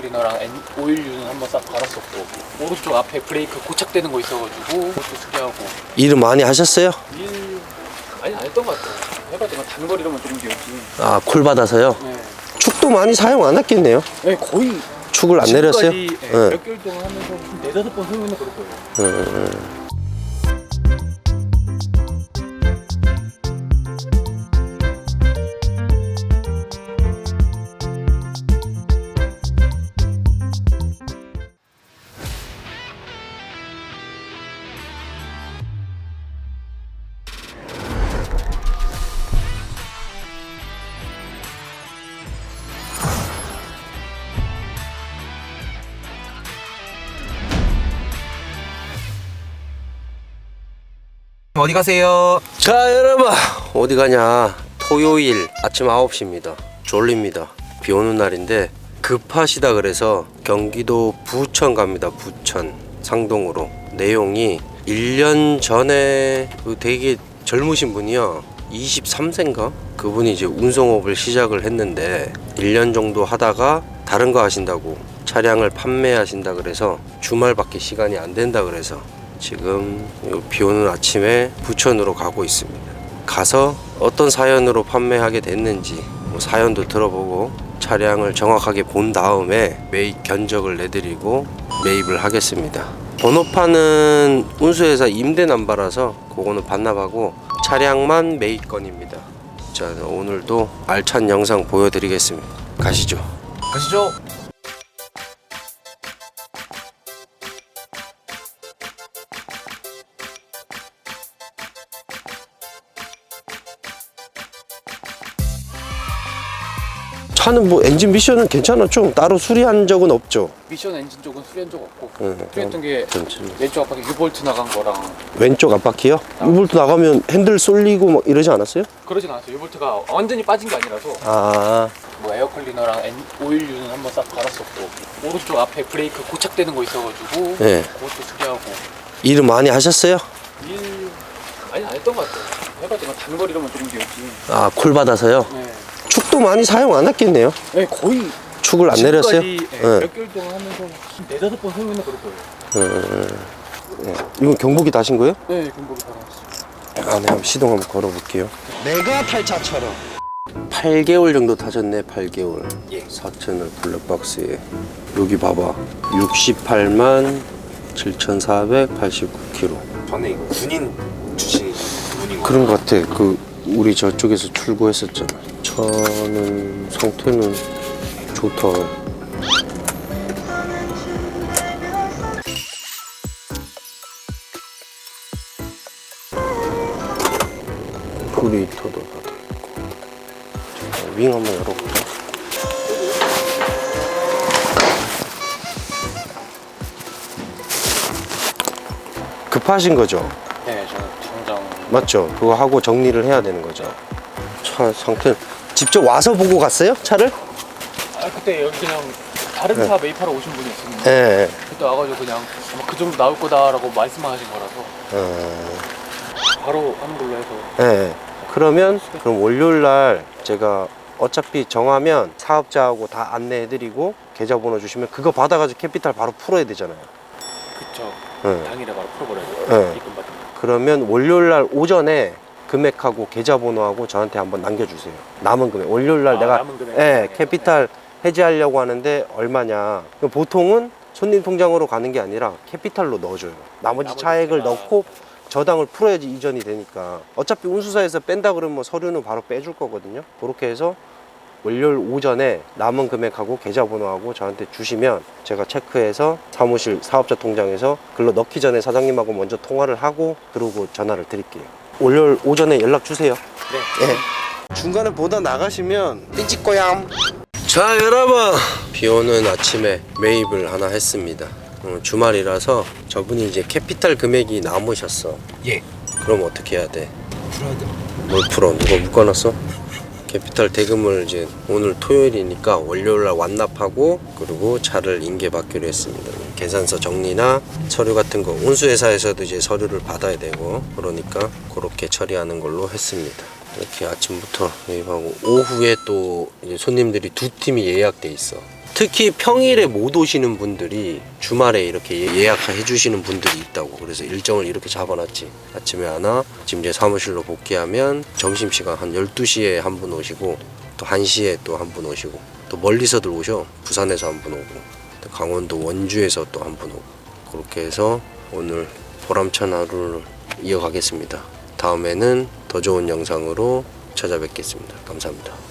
클리너랑 오일류는 한번 싹 갈았었고 오른쪽 앞에 브레이크 고착되는 거 있어가지고 그것도 수리하고 일을 많이 하셨어요? 일 아니 안 했던 것 같아요. 해봤더니 단거리로만 조금 되었지. 아, 콜 받아서요? 네. 축도 많이 사용 안 했겠네요. 네 거의 축을 안 내렸어요? 지금까지, 네, 네. 몇 개월 동안 하면서 한 네다섯 번 사용했나 그럴 거예요. 어디 가세요? 자, 여러분. 어디 가냐. 토요일 아침 9시입니다. 졸립니다. 비 오는 날인데 급하시다 그래서 경기도 부천 갑니다. 부천. 상동으로. 내용이 1년 전에 그 되게 젊으신 분이요. 23세인가? 그분이 이제 운송업을 시작을 했는데 1년 정도 하다가 다른 거 하신다고 차량을 판매하신다 그래서 주말밖에 시간이 안 된다 그래서 지금 비 오는 아침에 부천으로 가고 있습니다. 가서 어떤 사연으로 판매하게 됐는지 뭐 사연도 들어보고 차량을 정확하게 본 다음에 매입 견적을 내드리고 매입을 하겠습니다. 번호판은 운수회사 임대 남바라서 그거는 반납하고 차량만 매입건입니다. 자 오늘도 알찬 영상 보여드리겠습니다. 가시죠. 가시죠. 차는 뭐 엔진 미션은 괜찮았죠? 따로 수리한 적은 없죠? 미션 엔진 쪽은 수리한 적 없고 응, 수리했던 게 괜찮- 왼쪽 앞바퀴 유볼트 나간 거랑 왼쪽 앞바퀴요? 이볼트 나가면 핸들 쏠리고 막 이러지 않았어요? 그러진 않았어요. 유볼트가 완전히 빠진 게 아니라서 아, 뭐 에어 클리너랑 N 오일류는 한번 싹 갈았었고 오른쪽 앞에 브레이크 고착되는 거 있어가지고 네. 그것도 수리하고 일을 많이 하셨어요? 일 아니 안 했던 것 같아요. 해봤더니 단거리로만 조금 되었지. 아, 콜 받아서요? 네. 축도 많이 사용 안 했겠네요? 네 거의 축을 안 내렸어요? 지금까지, 네, 네. 몇 개월 동안 하면서 한 네다섯 번 사용했나 그럴 거예요. 네. 이건 경복이 다신 거예요? 네, 금복이 달아놨어요. 안에 한번 시동 한번 걸어볼게요. 내가 탈 차처럼. 8개월 정도 타셨네, 8개월. 예. 4채널 블랙박스에. 여기 봐봐. 68만 7,489km. 전에 군인 거. 그런 것 같아. 그 우리 저쪽에서 출고했었잖아. 차는 상태는 좋다. 브레이터도 다 있고. 자, 윙 한번 열어볼까? 급하신 거죠? 네, 맞죠? 그거 하고 정리를 해야 되는 거죠. 차 상태 직접 와서 보고 갔어요? 차를? 아 그때 여기 그냥 다른 네. 차 매입하러 오신 분이 있었는데 예. 그때 와가지고 그냥 아마 그 정도 나올 거다라고 말씀만 하신 거라서 어, 바로 하는 걸로 해서 예. 그러면 그럼 월요일 날 제가 어차피 정하면 사업자하고 다 안내해드리고 계좌번호 주시면 그거 받아가지고 캐피탈 바로 풀어야 되잖아요. 그쵸 예. 당일에 바로 풀어버려야 돼요 네. 입금 받으면 그러면 월요일 날 오전에 금액하고 계좌번호하고 저한테 한번 남겨주세요. 남은 금액. 월요일 날 아, 내가 남은 금액. 예, 네. 캐피탈 해지하려고 하는데 얼마냐. 그럼 보통은 손님 통장으로 가는 게 아니라 캐피탈로 넣어줘요. 나머지 나머지 차액을 제가- 넣고 저당을 풀어야지 이전이 되니까. 어차피 운수사에서 뺀다 그러면 뭐 서류는 바로 빼줄 거거든요. 그렇게 해서 월요일 오전에 남은 금액하고 계좌번호하고 저한테 주시면 제가 체크해서 사무실 사업자 통장에서 글로 넣기 전에 사장님하고 먼저 통화를 하고 그러고 전화를 드릴게요. 월요일 오전에 연락 주세요. 네 예. 중간에 보다 나가시면 삐찍고얌. 자 여러분 비 오는 아침에 매입을 하나 했습니다. 어, 주말이라서 저분이 이제 캐피탈 금액이 남으셨어. 예. 그럼 어떻게 해야 돼? 풀어야 돼. 뭘 풀어? 누가 묶어놨어? 캐피탈 대금을 이제 오늘 토요일이니까 월요일 날 완납하고 그리고 차를 인계받기로 했습니다. 계산서 정리나 서류 같은 거 운수회사에서도 이제 서류를 받아야 되고 그러니까 그렇게 처리하는 걸로 했습니다. 이렇게 아침부터 매입하고 오후에 또 손님들이 두 팀이 예약돼 있어. 특히 평일에 못 오시는 분들이 주말에 이렇게 예- 예약해 주시는 분들이 있다고. 그래서 일정을 이렇게 잡아놨지. 아침에 하나 지금 이제 사무실로 복귀하면 점심시간 한 12시에 한 분 오시고 또 1시에 또 한 분 오시고 또 멀리서들 오셔. 부산에서 한 분 오고 또 강원도 원주에서 또 한 분 오고. 그렇게 해서 오늘 보람찬 하루를 이어가겠습니다. 다음에는 더 좋은 영상으로 찾아뵙겠습니다. 감사합니다